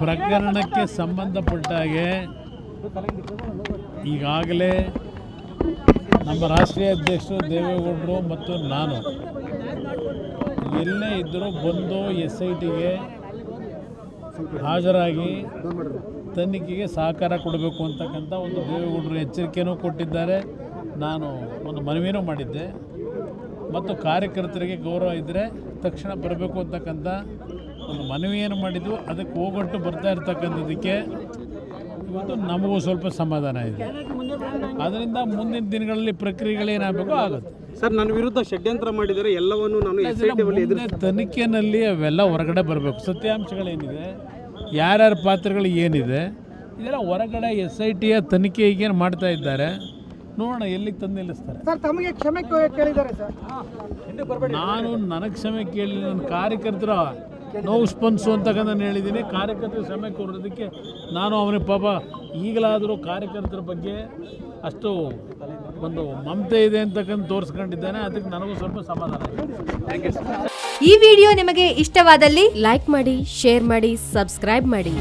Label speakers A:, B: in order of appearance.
A: ಪ್ರಕರಣಕ್ಕೆ ಸಂಬಂಧಪಟ್ಟ ಹಾಗೆ ಈಗಾಗಲೇ ನಮ್ಮ ರಾಷ್ಟ್ರೀಯ ಅಧ್ಯಕ್ಷರು ದೇವೇಗೌಡರು ಮತ್ತು ನಾನು ಎಲ್ಲೇ ಇದ್ದರೂ ಬಂದು ಎಸ್ ಐ ಟಿಗೆ ಹಾಜರಾಗಿ ತನಿಖೆಗೆ ಸಹಕಾರ ಕೊಡಬೇಕು ಅಂತಕ್ಕಂಥ ಒಂದು ದೇವೇಗೌಡರು ಎಚ್ಚರಿಕೆಯೂ ಕೊಟ್ಟಿದ್ದಾರೆ. ನಾನು ಒಂದು ಮನವಿನೂ ಮಾಡಿದ್ದೆ. ಮತ್ತು ಕಾರ್ಯಕರ್ತರಿಗೆ ಗೌರವ ಇದ್ದರೆ ತಕ್ಷಣ ಬರಬೇಕು ಅಂತಕ್ಕಂಥ ಒಂದು ಮನವಿಯನ್ನು ಮಾಡಿದ್ದು ಅದಕ್ಕೆ ಹೋಗೊಟ್ಟು ಬರ್ತಾ ಇರ್ತಕ್ಕಂಥದ್ದಕ್ಕೆ ಇವತ್ತು ನಮಗೂ ಸ್ವಲ್ಪ ಸಮಾಧಾನ ಇದೆ. ಅದರಿಂದ ಮುಂದಿನ ದಿನಗಳಲ್ಲಿ ಪ್ರಕ್ರಿಯೆಗಳೇನಾಗಬೇಕು ಆಗುತ್ತೆ.
B: ಸರ್ ನನ್ನ ವಿರುದ್ಧ ಷಡ್ಯಂತ್ರ ಮಾಡಿದರೆ ಎಲ್ಲವನ್ನು ನಾನು
A: ತನಿಖೆಯಲ್ಲಿ ಅವೆಲ್ಲ ಹೊರಗಡೆ ಬರಬೇಕು. ಸತ್ಯಾಂಶಗಳೇನಿದೆ ಯಾರ್ಯಾರ ಪಾತ್ರಗಳು ಏನಿದೆ ಇದೆಲ್ಲ ಹೊರಗಡೆ ಎಸ್ ಐ ಟಿಯ ತನಿಖೆ ಈಗೇನು ಮಾಡ್ತಾ ಇದ್ದಾರೆ ನೋಡೋಣ ಎಲ್ಲಿಗೆ ತಂದು ನಿಲ್ಲಿಸ್ತಾರೆ.
C: ಸರ್ ತಮಗೆ ಕ್ಷಮೆ ಕೇ- ಕೇಳಿದ್ದಾರೆ ಸರ್.
A: ನಾನು ನನಗೆ ಕ್ಷಮೆ ಕೇಳಿ ನನ್ನ ಕಾರ್ಯಕರ್ತರ ನೋವು ಸ್ಪಂದಿಸು ಅಂತಕ್ಕಂಥ ನಾನು ಹೇಳಿದ್ದೀನಿ. ಕಾರ್ಯಕರ್ತರ ಸಮಯ ಕೊಡೋದಕ್ಕೆ ನಾನು ಅವನಿಗೆ ಪಾಪ. ಈಗಲಾದರೂ ಕಾರ್ಯಕರ್ತರ ಬಗ್ಗೆ ಅಷ್ಟು ಒಂದು ಮಮತೆ ಇದೆ ಅಂತಕ್ಕಂಥ ತೋರಿಸ್ಕೊಂಡಿದ್ದೇನೆ. ಅದಕ್ಕೆ ನನಗೂ ಸ್ವಲ್ಪ ಸಮಾಧಾನ
D: ಈ ವಿಡಿಯೋ ನಿಮಗೆ ಇಷ್ಟವಾದಲ್ಲಿ ಲೈಕ್ ಮಾಡಿ, ಶೇರ್ ಮಾಡಿ, ಸಬ್ಸ್ಕ್ರೈಬ್ ಮಾಡಿ.